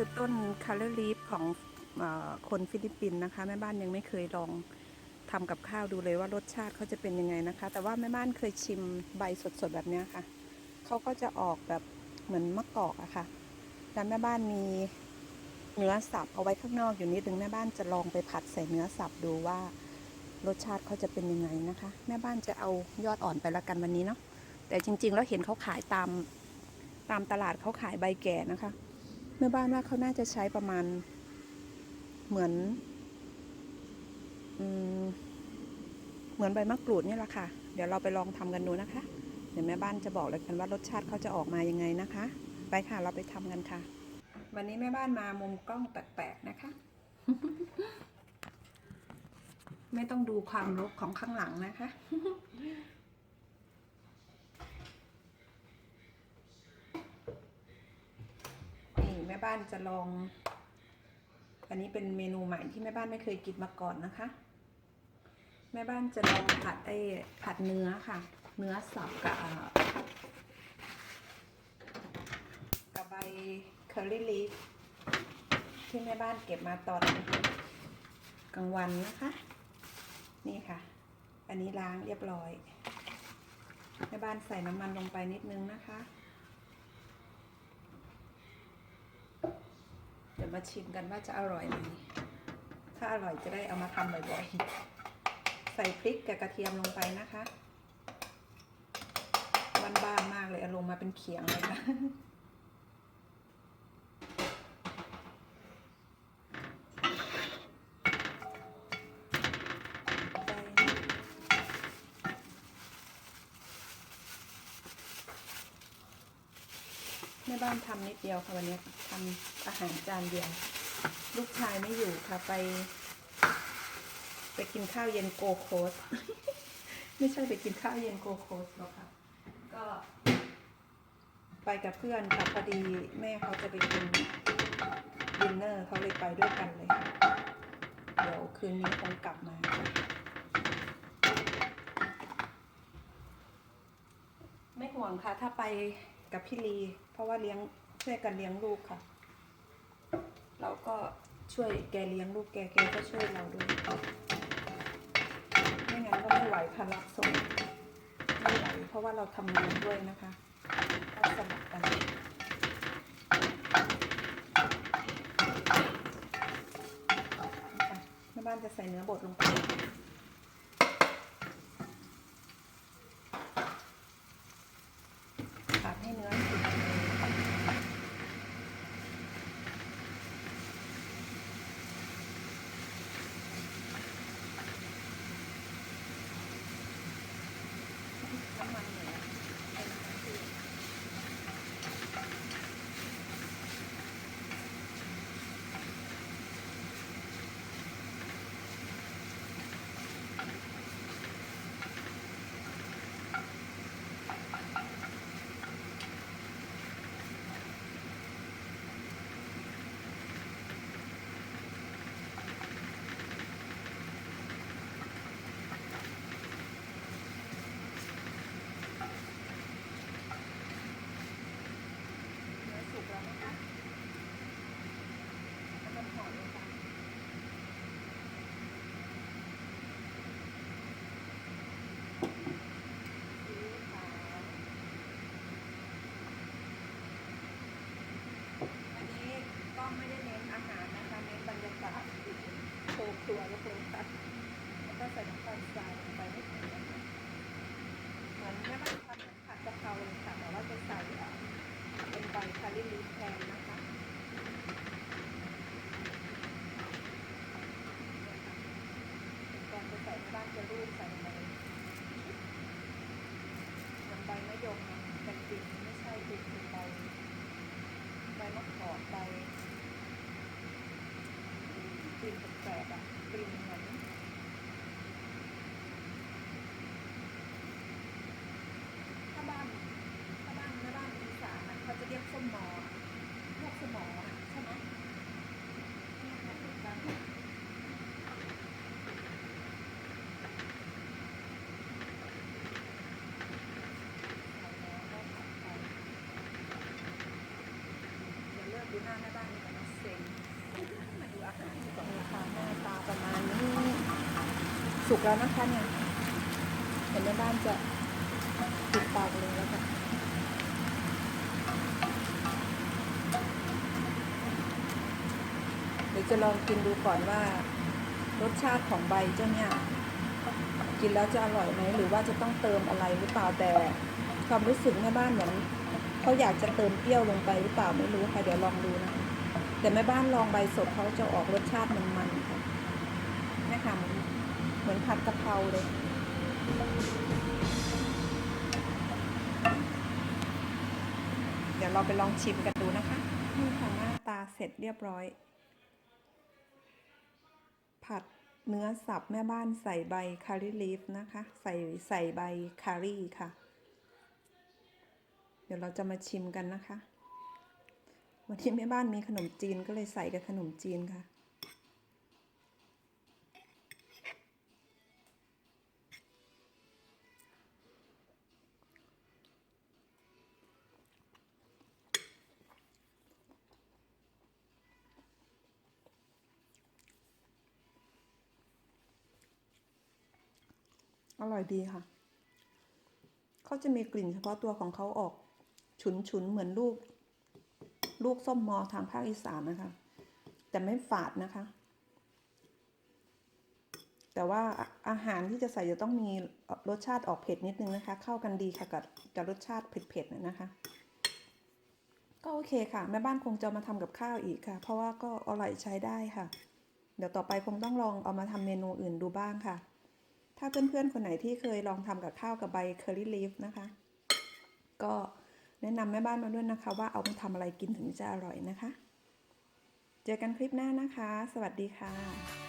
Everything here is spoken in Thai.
คือต้นคาร์ลีฟของอคนฟิลิปปินส์นะคะ แม่บ้านยังไม่เคยลองทำกับข้าวดูเลยว่ารสชาติเขาจะเป็นยังไงนะคะ แต่ว่าแม่บ้านเคยชิมใบสดๆแบบนี้ค่ะเขาก็จะออกแบบเหมือนมะกอกอะค่ะแล้วแม่บ้านมีเนื้อสับเอาไว้ข้างนอกอยู่นิดนึงแม่บ้านจะลองไปผัดใส่เนื้อสับดูว่ารสชาติเขาจะเป็นยังไงนะคะ แม่บ้านจะเอายอดอ่อนไปละกันวันนี้เนาะแต่จริง ๆ แล้วเห็นเขาขายตามตามตลาดเขาขายใบแก่นะคะ แม่บ้านว่าเขาน่าจะใช้ประมาณเหมือนอเหมือนใบมะกรูดเนี่ยแหละค่ะ เดี๋ยวเราไปลองทำกันดูนะคะ เดี๋ยวแม่บ้านจะบอกเลยกันว่ารสชาติเขาจะออกมายังไงนะคะ ไปค่ะเราไปทำกันค่ะ วันนี้แม่บ้านมามุมกล้องแปลกๆนะคะ ไม่ต้องดูความรกของข้างหลังนะคะ นี่แม่บ้านจะลอง อันนี้เป็นเมนูใหม่ที่แม่บ้านไม่เคยกินมาก่อนนะคะ แม่บ้านจะลองผัดไอ้ผัดเนื้อค่ะ เนื้อสับกับกับใบเคอรี่ลีฟที่แม่บ้านเก็บมาตอนกลางวันนะคะ นี่ค่ะ อันนี้ล้างเรียบร้อยแม่บ้านใส่น้ำมันลงไปนิดนึงนะคะ เดี๋ยว มาชิมกันว่าจะอร่อยไหมถ้าอร่อยจะได้เอามาทำบ่อยๆ ใส่พริกกับกระเทียมลงไปนะคะบ้านๆมากเลยอารมณ์มาเป็นเขียงเลยนะ แม่บ้านทำนิดเดียวค่ะวันนี้ทำอาหารจานเดียว ลูกชายไม่อยู่ค่ะไป ไปกินข้าวเย็นโกโคสไม่ใช่ไปกินข้าวเย็นโกโคสหรอกค่ะ ก็ ไปกับเพื่อนค่ะพอดีแม่เขาจะไปกินดินเนอร์เขาเลยไปด้วยกันเลยค่ะเดี๋ยวคืนนี้คงกลับมาไม่ห่วงค่ะถ้าไป กับพี่ลี เพราะว่าเลี้ยงช่วยกันเลี้ยงลูกค่ะ เราก็ช่วยแกเลี้ยงลูกแกแกก็ช่วยเราด้วยไม่งั้นก็ไม่ไหวค่ะรับส่งไม่ไหวเพราะว่าเราทำงานด้วยนะคะก็สลับกันค่ะแม่บ้านจะใส่เนื้อบดลงไป ผัดให้เนื้อสุกน้ำมันเหนือเป็นน้ำมันพืชเนื้อสุกแล้วนะคะแล้วมันหอมเลยค่ะซีอิ๊วขาวอันนี้ก็ไม่ได้เน้นอาหารนะคะ เน้นบรรยากาศโชว์ครัวลูกเลยค่ะแล้วก็ใส่น้ำตาลทรายลงไปนิดนึงนะคะเหมือนแม่บ้านทำเหมือนผัดกะเพราเลยค่ะ แต่ว่าจะใส่เอ่อ เป็นใบคาริลีฟแทนนะคะเป็นการจะใส่ในบ้านจะ รูปใส่ลงไปเหมือนใบมะยมนะแต่กลิ่นไม่ใช่กลิ่นคือใบใบมะกอกใบกลิ่นแปลกๆอะกลิ่นเหมือน หน้าแม่บ้านมีแต่น้องเซ็งมาดูอาหารที่ก่อนนะคะหน้าตาประมาณนี้สุกแล้วนะคะเนี่ยเห็นแม่บ้านจะปิดปากเลยแล้วค่ะเดี๋ยวจะลองกินดูก่อนว่ารสชาติของใบเจ้าเนี่ยกินแล้วจะอร่อยไหมหรือว่าจะต้องเติมอะไรหรือเปล่าแต่ความรู้สึกแม่บ้านเหมือน เขาอยากจะเติมเปรี้ยวลงไปหรือเปล่าไม่รู้ค่ะ เดี๋ยวลองดูนะ แต่แม่บ้านลองใบสดเขาจะออกรสชาติมันๆค่ะนี่ค่ะเหมือนเหมือนผัดกะเพราเลยเดี๋ยวเราไปลองชิมกันดูนะคะนี่ค่ะหน้าตาเสร็จเรียบร้อย ผัดเนื้อสับแม่บ้านใส่ใบคารีลีฟนะคะ ใส่ใส่ใบคารีค่ะ เดี๋ยวเราจะมาชิมกันนะคะ วันที่แม่บ้านมีขนมจีนก็เลยใส่กับขนมจีนค่ะ อร่อยดีค่ะ เขาจะมีกลิ่นเฉพาะตัวของเขาออก ฉุนฉุนๆเหมือนลูก ลูกส้มมอทางภาคอีสานนะคะ แต่ไม่ฝาดนะคะ แต่ว่าอาหารที่จะใส่จะต้องมีรสชาติออกเผ็ดนิดนึงนะคะ เข้ากันดีค่ะกับกับรสชาติเผ็ดๆน่ะนะคะ ก็โอเคค่ะ แม่บ้านคงจะมาทำกับข้าวอีกค่ะ เพราะว่าก็อร่อยใช้ได้ค่ะ เดี๋ยวต่อไปคงต้องลองเอามาทำเมนูอื่นดูบ้างค่ะถ้าเพื่อนๆ คนไหนที่เคยลองทำกับข้าวกับใบเคอรี่ลีฟนะคะ ก็ แนะนำแม่บ้านมาด้วยนะคะ ว่าเอามาทำอะไรกินถึงจะอร่อยนะคะ เจอกันคลิปหน้านะคะ สวัสดีค่ะ